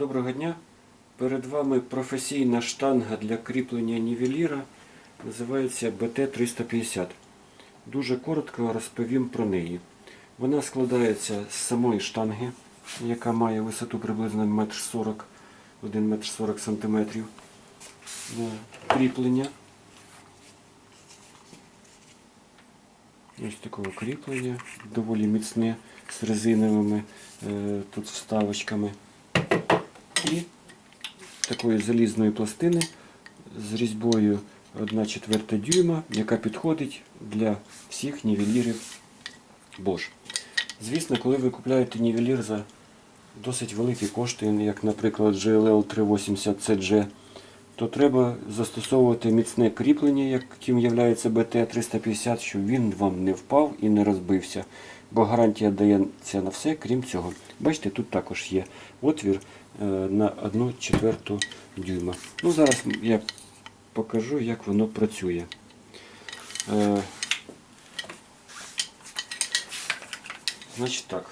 Доброго дня. Перед вами професійна штанга для кріплення нівеліра. Називається BT350. Дуже коротко розповім про неї. Вона складається з самої штанги, яка має висоту приблизно 1,40 м, 1,40 см. Кріплення. Ось такого кріплення, доволі міцне з резиновими е, тут вставочками. І такої залізної пластини з різьбою 1 четверта дюйма, яка підходить для всіх нівелірів Bosch. Звісно, коли ви купуєте нівелір за досить великі кошти, як, наприклад, GLL 380 CG, то треба застосовувати міцне кріплення, яким є BT350, щоб він вам не впав і не розбився. Бо гарантія дається на все, крім цього. Бачите, тут також є отвір е, на 1 четверту дюйма. Ну, зараз я покажу, як воно працює. Е, Значить так.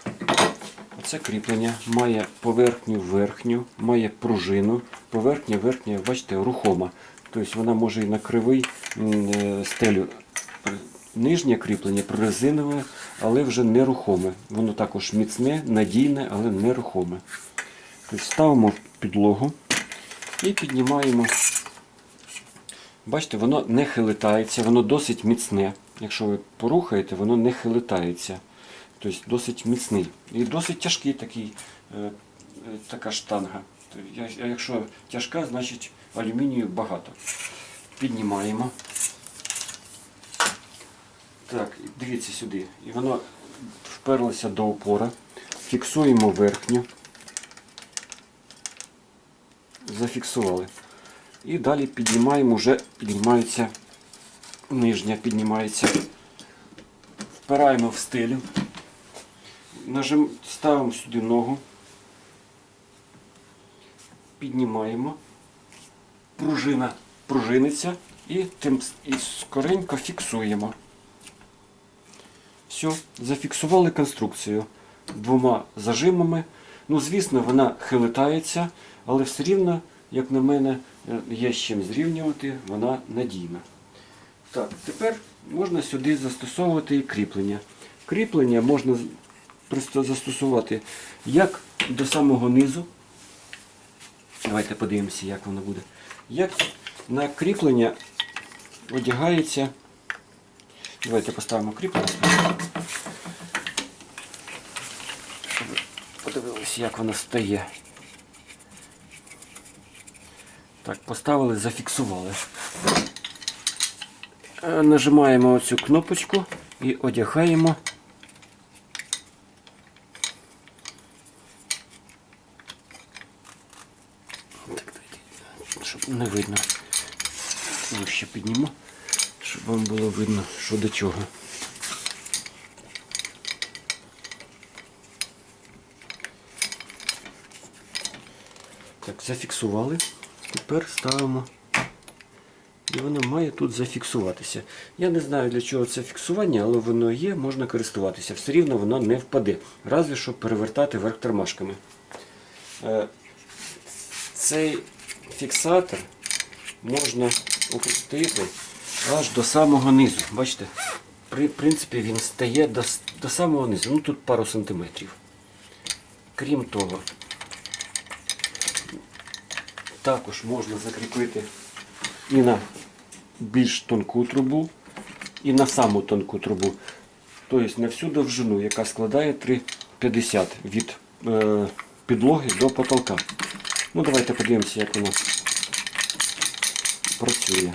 Оце кріплення має поверхню верхню, має пружину. Поверхня верхня, бачите, рухома. Тобто вона може і на кривий е, стелю. Нижнє кріплення прорезинове, але вже нерухоме. Воно також міцне, надійне, але нерухоме. Тобто ставимо підлогу і піднімаємо. Бачите, воно не хилитається, воно досить міцне. Якщо ви порухаєте, воно не хилитається. Тобто досить міцний. І досить тяжкий такий, е, е, така штанга. Тобто, Якщо тяжка, значить алюмінію багато. Піднімаємо. Так, дивіться сюди. І воно вперлося до опора. Фіксуємо верхню. Зафіксували. І далі піднімаємо, вже піднімається, нижня піднімається. Впираємо в стелю. Нажим, ставимо сюди ногу. Піднімаємо. Пружина пружиниться і тим і скоренько фіксуємо. Все, зафіксували конструкцію двома зажимами. Ну, звісно, вона хилитається, але все рівно, як на мене, е, є з чим зрівнювати, вона надійна. Так, тепер можна сюди застосовувати і кріплення. Кріплення можна просто застосувати як до самого низу. Давайте подивимося, як воно буде. Як на кріплення одягається. Давайте поставимо кріплення. Щоб подивилися, як воно стає. Так, поставили, зафіксували. Е, Нажимаємо оцю кнопочку і одягаємо. Так, щоб не видно. Вище підніму, щоб вам було видно, що до чого. Так, зафіксували. Тепер ставимо. І воно має тут зафіксуватися. Я не знаю для чого це фіксування, але воно є, можна користуватися. Все рівно воно не впаде. Разве що перевертати верх тормашками. Е, Цей фіксатор можна опустити аж до самого низу. Бачите? При принципі він стає до, до самого низу. Ну тут пару сантиметрів. Крім того, також можна закріпити і на більш тонку трубу, і на саму тонку трубу. Тобто на всю довжину, яка складає 3,50 від е, підлоги до потолка. Ну, давайте подивимося, як воно працює.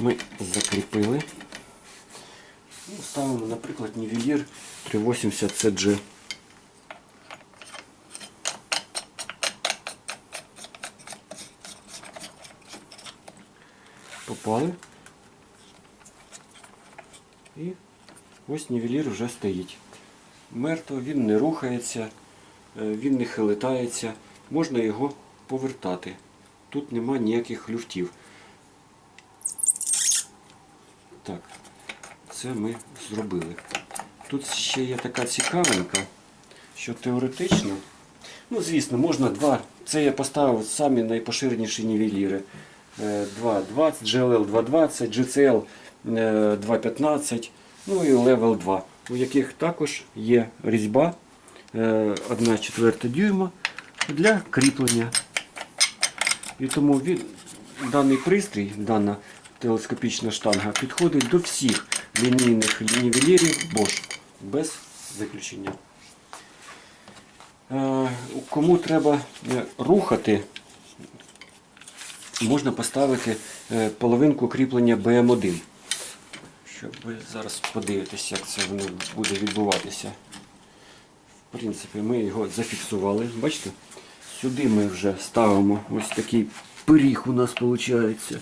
Ми закріпили. Ну, ставимо, наприклад, нівелір 380 CG. Попали. І ось нівелір вже стоїть. Мертво, він не рухається, е, він не хилитається. Можна його повертати. Тут нема ніяких люфтів. Так, це ми зробили. Тут ще є така цікавинка, що теоретично, ну звісно, можна два. Це я поставив самі найпоширеніші нівеліри. Е, 2.20, GLL 2.20, GCL е, 2.15, ну і Level 2, у яких також є різьба 1 четверта дюйма для кріплення. І тому він, даний пристрій, дана телескопічна штанга підходить до всіх лінійних нівелірів Bosch без виключення. Е, Кому треба е, рухати, можна поставити е, половинку кріплення BM1. Щоб ви зараз подивитесь, як це воно буде відбуватися. В принципі, ми його зафіксували. Бачите? Сюди ми вже ставимо ось такий пиріг у нас виходить.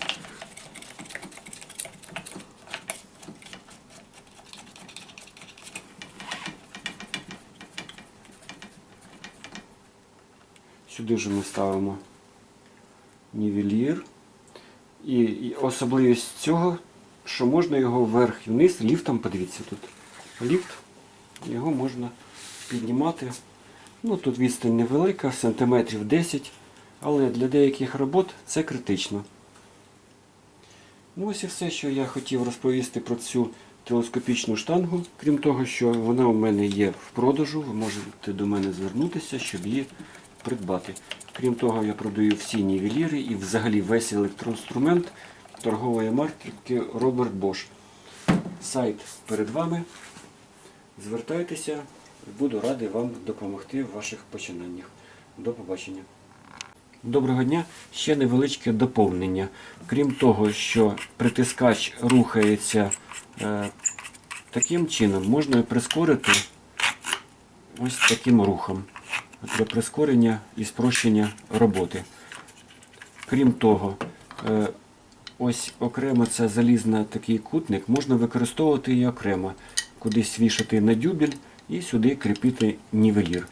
Сюди ж ми ставимо нівелір. І, особливість цього, що можна його вверх і вниз ліфтом, подивіться тут. Ліфт, його можна піднімати. Ну, тут відстань невелика, сантиметрів 10, але для деяких робот це критично. Ну ось і все, що я хотів розповісти про цю телескопічну штангу. Крім того, що вона у мене є в продажу, ви можете до мене звернутися, щоб її придбати. Крім того, я продаю всі нівеліри і взагалі весь електроінструмент торгової марки Роберт Bosch. Сайт перед вами. Звертайтеся, буду радий вам допомогти в ваших починаннях. До побачення. Доброго дня. Ще невеличке доповнення. Крім того, що притискач рухається е, таким чином, можна прискорити ось таким рухом для прискорення і спрощення роботи. Крім того, е, ось окремо це залізний такий кутник, можна використовувати і окремо, кудись вішати на дюбель і сюди кріпити нівелір.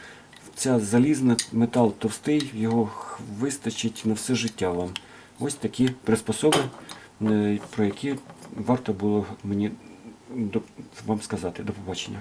Ця залізна метал товстий, його вистачить на все життя вам. Ось такі приспособи, е, про які варто було мені вам сказати. До побачення.